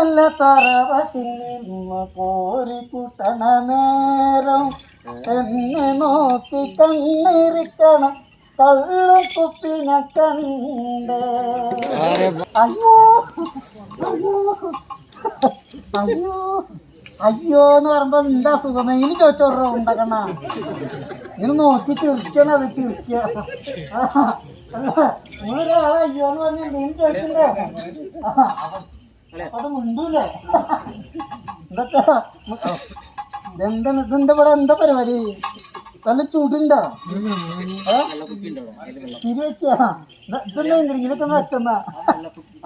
നല്ല തറവട്ടിൽ നിന്ന് കോരി കൂട്ടണ നേരം എന്നെ നോക്കി കണ്ണിരിക്കണം കള്ളും കുപ്പിനെ കണ്ട്. അയ്യോ അയ്യോ അയ്യോ അയ്യോ എന്ന് പറയുമ്പോ എന്താ സുഖം? ഇനി ചോദിച്ചോറോ ഉണ്ടാക്കണ. ഇങ്ങനെ നോക്കി തീർക്കണം അത് തീർക്കുക ഒരാളെ അയ്യോ എന്ന് പറഞ്ഞ എന്തെങ്കിലും ചോദിക്കണ്ടേ? എന്താണ് ഇതെന്താ? ഇവിടെ? എന്താ പരിപാടി? നല്ല ചൂടുണ്ടോ? തിരി വെച്ചാ ഇതന്നെ ഇതൊക്കെ വെച്ചെന്നാ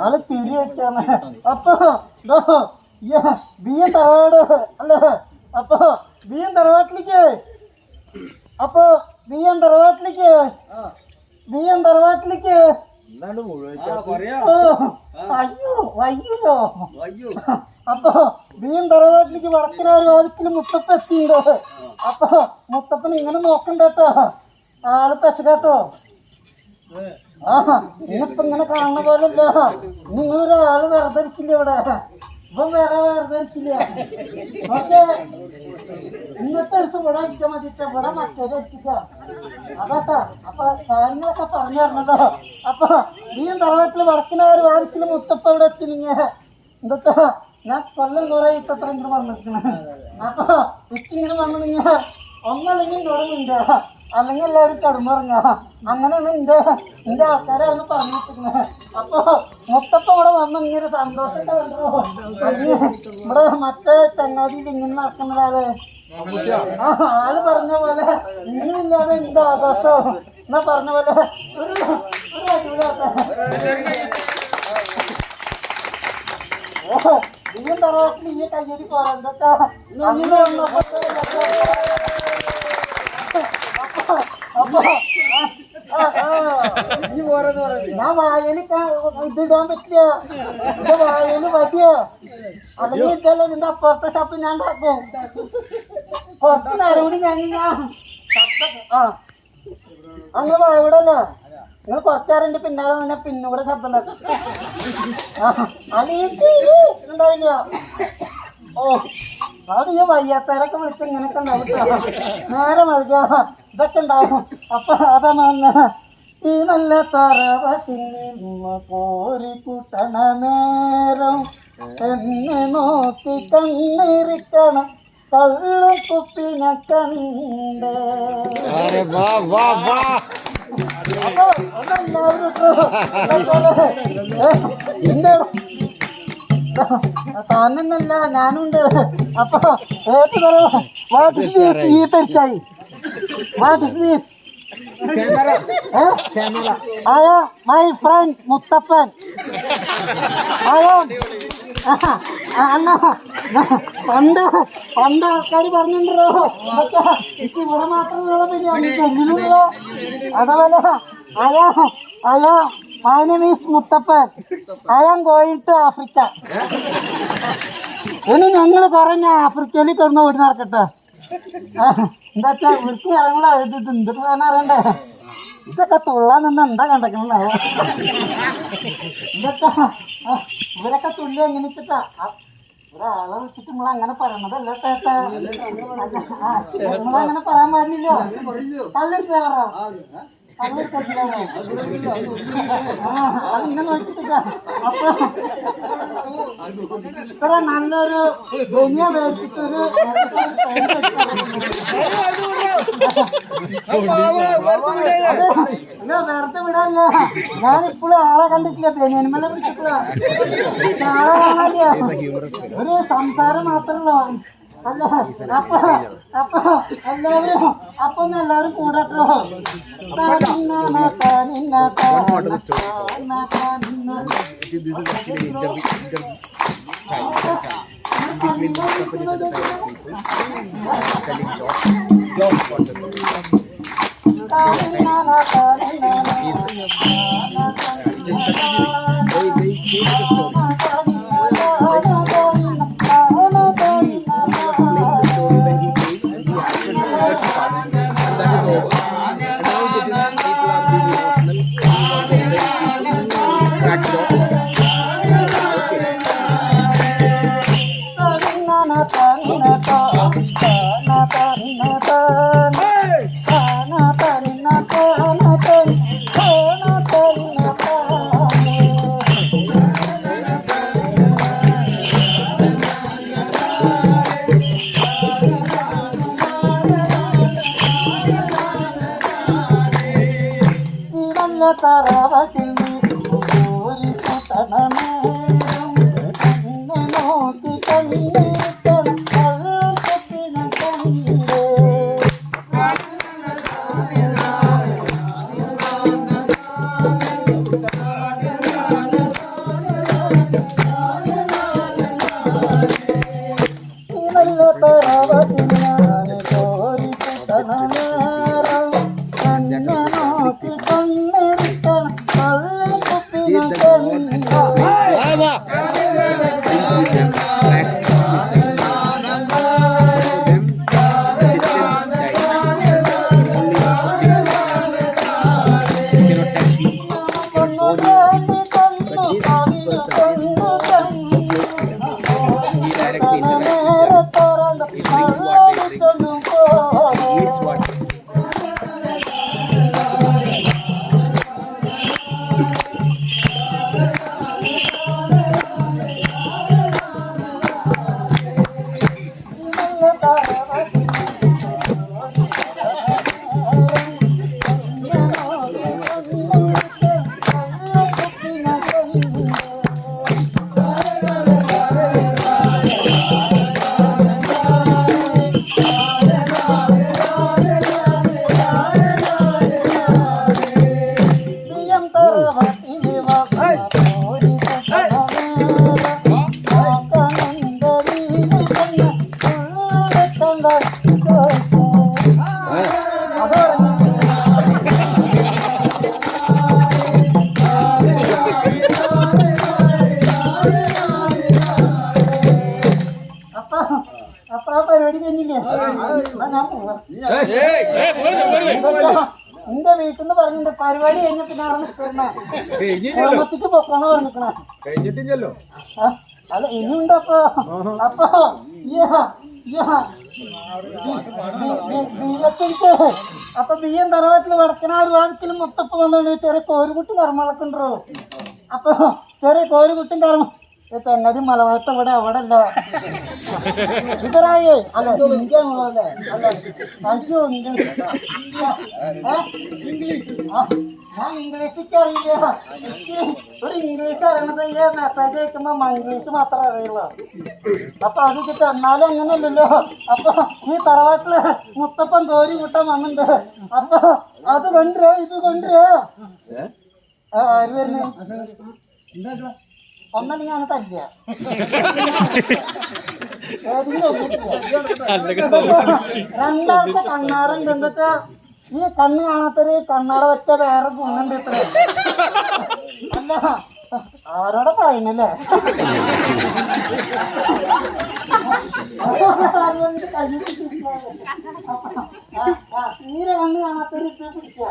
ആൾ തിരി വെച്ചാന്ന് അപ്പൊ ബിയ്യം തറവാട് അല്ലേ? അപ്പൊ ബിയ്യം തറവാട്ടിലേക്ക്. അപ്പൊ ബിയ്യം തറവാട്ടിലേക്ക്. ബിയ്യം തറവാട്ടിലേക്ക്. ഓ, അയ്യോ വയ്യല്ലോ. അപ്പൊ ബിയ്യം തറവാട്ടിലേക്ക് വടക്കനാര് വാതിക്കൽ മുത്തപ്പ എത്തിയിട്ടോ അപ്പൊ മുത്തപ്പൻ ഇങ്ങനെ നോക്കണ്ട കേട്ടോ ആൾ പെശകട്ടോ. ആ ഇന്നിപ്പോ ഇങ്ങനെ കാണുന്ന പോലല്ല. നിങ്ങളൊരാൾ വെറുതെ ഇരിക്കില്ല ഇവിടെ? ഇപ്പം വേറെ വെറുതെ ഇരിക്കില്ല പക്ഷേ ഇന്നത്തെ ദിവസം ഇവിടെ ഇരിക്കാൻ മതി ഇവിടെ മറ്റേത് എത്തിക്ക അതാട്ടാ അപ്പൊ കാര്യങ്ങളൊക്കെ പറഞ്ഞു തരണല്ലോ അപ്പൊ നീ തറവാട്ടിൽ വടക്കിനാര് വാദിക്കൽ മുത്തപ്പ ഇവിടെ എത്തിനിങ്ങ എന്തൊക്കെ? ഞാൻ കൊല്ലം കുറെ ഇത്ര ഇങ്ങനെ പറഞ്ഞിരിക്കണ അപ്പൊ ഇങ്ങനെ വന്നിങ്ങ ഒന്നല്ലെങ്കിൽ തുടങ്ങുന്നുണ്ട് അല്ലെങ്കിൽ എല്ലാവരും കടന്നിറങ്ങാ. അങ്ങനെയാണ് എന്റെ എന്റെ ആൾക്കാരാണ് പറഞ്ഞിട്ടിരുന്നത് അപ്പൊ മുത്തപ്പ ഇവിടെ വന്ന് ഇങ്ങനെ സന്തോഷം ഇവിടെ മറ്റേ ചങ്ങാതി ഇങ്ങനെ നടക്കുന്നതാണ് ആൾ പറഞ്ഞ പോലെ ഇങ്ങനില്ലാതെ എന്ത് ആഘോഷം. എന്നാ പറഞ്ഞ പോലെ ഒരു തറവാട്ടിൽ ഈ കയ്യേരി പോരാ. എന്തൊക്കെ അങ്ങനെ വന്നപ്പോ അപ്പൊ അപ്പൊ ആ, ആ, ആ. ഞാൻ വായന് ഇതിടാൻ പറ്റില്ല എന്റെ വായന വടിയാ അല്ലെങ്കിൽ ഇതല്ലേ നിന്റെ അപ്പുറത്തെ ഷാപ്പ് ഞാൻ ഉണ്ടാക്കും കുറച്ച് നേരം കൂടി ഞാൻ ആ അങ്ങനെ ഇവിടെ അല്ലേ നിങ്ങൾ കുറച്ചേരം പിന്നാലെ തന്നെ പിന്നൂടെ ശബ്ദം ഉണ്ടാവില്ല ഓ അത് ഈ വയ്യാത്തവരൊക്കെ വിളിച്ച് ഇങ്ങനെയൊക്കെ ഉണ്ടാവും നേരെ വഴുക ഇതൊക്കെ ഉണ്ടാവും അപ്പൊ അതാണ് ഈ നല്ല നിന്ന് കോരി കൂട്ടണ നേരം എന്നെ നോക്കി കണ്ണിരിക്കണം. കള്ളും കുപ്പിനെ കണ്ടേ. താനല്ല ഞാനുണ്ട്. അപ്പൊ ഏത് തരം വാട്ട് is this? ഈ പരിച്ചായി വാട്ട് ഇസ് ദിസ് ആയ മൈ ഫ്രണ്ട് മുത്തപ്പൻ ആയ അല്ല പണ്ട് പണ്ട് ആൾക്കാർ പറഞ്ഞിട്ടുണ്ടല്ലോ. ഇത് ഇവിടെ മാത്രമല്ല പിന്നെ അതേപോലെ ആയ ആയ my name is Muthappan I am going to Africa ഇനി ഞങ്ങൾ കുറഞ്ഞ ആഫ്രിക്കയിൽ കിടന്ന് ഓടി നടക്കട്ടെ. വെച്ചാ ഇവർക്ക് ഇറങ്ങണ ഇത് ഇത് എന്തൊക്കെ സാധനം അറിയണ്ടേ? ഇതൊക്കെ തുള്ളാൻ നിന്ന് എന്താ കണ്ടേക്കണോ ഇതൊക്കെ ഇവരൊക്കെ തുള്ളി എങ്ങനെ വെച്ചിട്ടാ ഒരാളെ വെച്ചിട്ട് നിങ്ങൾ അങ്ങനെ പറയണതല്ല ചേട്ടാ നിങ്ങളങ്ങനെ പറയാൻ പാടില്ലല്ലോ? കല്ലെടുത്താറോ കല്ലെടുത്താറോ ഇത്ര നല്ലൊരു വലിയ വേഷിട്ടൊരു വെറുതെ വിടാല്ല ഞാനിപ്പോഴും ആളെ കണ്ടിട്ടില്ല ബനിയന്മല പിടിച്ചിട്ടില്ല ആളെ കാണാനില്ല ഒരു സംസാരം മാത്രമല്ലോ അല്ല അപ്പൊ അപ്പൊ എല്ലാവരും അപ്പൊ എല്ലാവരും കൂടട്ടോ താനിന്ന തറവട്ടിൽ ഒരു കൂട്ടണമേരം എന്നെ നോക്കി കണ്ണീട്ടണം കള്ളുകുപ്പിന കണ്ണീരേ ആ പരിപാടി കഴിഞ്ഞില്ലേ? എന്നാ ഞാൻ പോവാ. എന്റെ വീട്ടിൽ നിന്ന് പറഞ്ഞിട്ട് പരിപാടി കഴിഞ്ഞ പിന്നെ അവിടെ പൊക്കണ കഴിഞ്ഞിട്ടില്ലല്ലോ. അല്ല ഇനിയുണ്ട് അപ്പൊ. അപ്പൊ യ്യാ, യ്യാ. ബി- ബി- ബി- ബിയ്യത്തിൻക്ക് അപ്പൊ ബിയ്യം തറവാട്ടിൽ വടക്കണ ഒരു വാതിക്കലും മുത്തപ്പ് വന്നോണ്ട് ചെറിയ കോരുകുട്ടി കർമ്മളക്കുണ്ടോ അപ്പൊ ചെറിയ കോരുകുട്ടും കർമ്മ തെങ്ങതി മലവാട്ടവിടെ ഇവിടെ അവിടെ അല്ല ഇതറായേ അല്ല ഇന്ത്യാണുള്ളതല്ലേ അല്ല യു ഇംഗ്ലീഷ് ഞാൻ ഇംഗ്ലീഷ് അറിയില്ല. എനിക്ക് ഒരു ഇംഗ്ലീഷ് അറിയണത് ഈ മെസ്സേജ് അയക്കുമ്പോ മംഗ്ലീഷ് മാത്രമേ അറിയുള്ളൂ. അപ്പൊ അത് കിട്ടും. എന്നാലും അങ്ങനല്ലല്ലോ അപ്പൊ ഈ തറവാട്ടിൽ മുത്തപ്പൻ തോരി കൂട്ടാൻ വന്നിട്ടുണ്ട്. അപ്പൊ അത് കൊണ്ടുവരോ ഇത് കൊണ്ടുവരോ. ആര് വരുന്നു? ഒന്നല്ലെങ്കിൽ രണ്ടാമത്തെ കണ്ണാറുണ്ട്. എന്താ ഈ കണ്ണ് കാണാത്തൊരു കണ്ണാട വെച്ച വേറെ ഗുണുണ്ട് ഇത്ര. അല്ല ആരോടെ പറയുന്നല്ലേ? അതുകൊണ്ട് കയ്യിൽ പിടിക്കുക. ആ, ആ, തീരെ കണ്ണ് കാണാത്തൊരു ഇത് പിടിക്കുക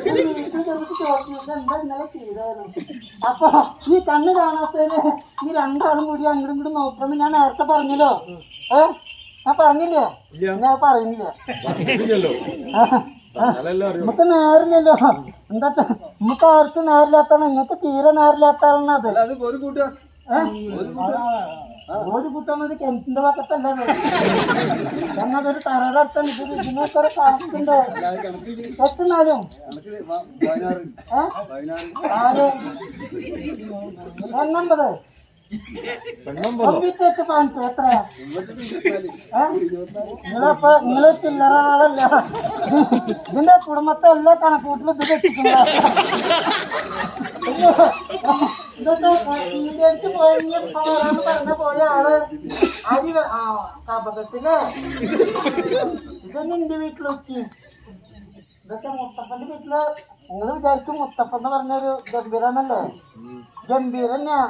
ഇത് വീട്ടിൽ ചെന്നിട്ട് ചോദിച്ചു "ഇത് എന്താ ഇന്നലെ ചെയ്തായിരുന്നു അപ്പൊ ഈ കണ്ണ് കാണാത്തതിന് ഈ രണ്ടാളും കൂടി അങ്ങോട്ടും ഇങ്ങോട്ടും നോക്കണം ഞാൻ നേരത്തെ പറഞ്ഞല്ലോ ഏ? ഞാൻ പറഞ്ഞില്ലേ ഞാൻ പറയുന്നില്ല നമുക്ക് നേരില്ലല്ലോ എന്താ നമുക്ക് ആർക്കും നേരില്ലാത്താണ് നിങ്ങൾക്ക് തീരെ നേരില്ലാത്താണ് അത് അത് ഒരു കൂട്ടുക ഒരു കുട്ടുന്നത് കിണറ്റിന്റെ പക്കത്തല്ല എന്നതൊരു തറകടത്താണ് ഇത് ഇതിനൊക്കെ കണക്കുണ്ട് എണ്ണമ്പത് എത്രയാ നിങ്ങളപ്പോ നിങ്ങൾ ചില്ലറ ആളല്ല. ഇതിന്റെ കുടുംബത്തെ എല്ലാ കണക്കൂട്ടിലും ഇത് തെറ്റിക്കുന്നത് ഇതൊക്കെ ഈടേക്ക് പോയി പോരാന്ന് പറഞ്ഞ പോയ ആൾ അരി ആ കപകത്തിൽ. ഇത് നിന്റെ വീട്ടിലെത്തി ഇതൊക്കെ മുത്തപ്പന്റെ വീട്ടിൽ നിങ്ങൾ വിചാരിക്കും മുത്തപ്പൻ എന്ന് പറഞ്ഞൊരു ഗംഭീരന്നല്ലേ ഗംഭീരന്നെയാ.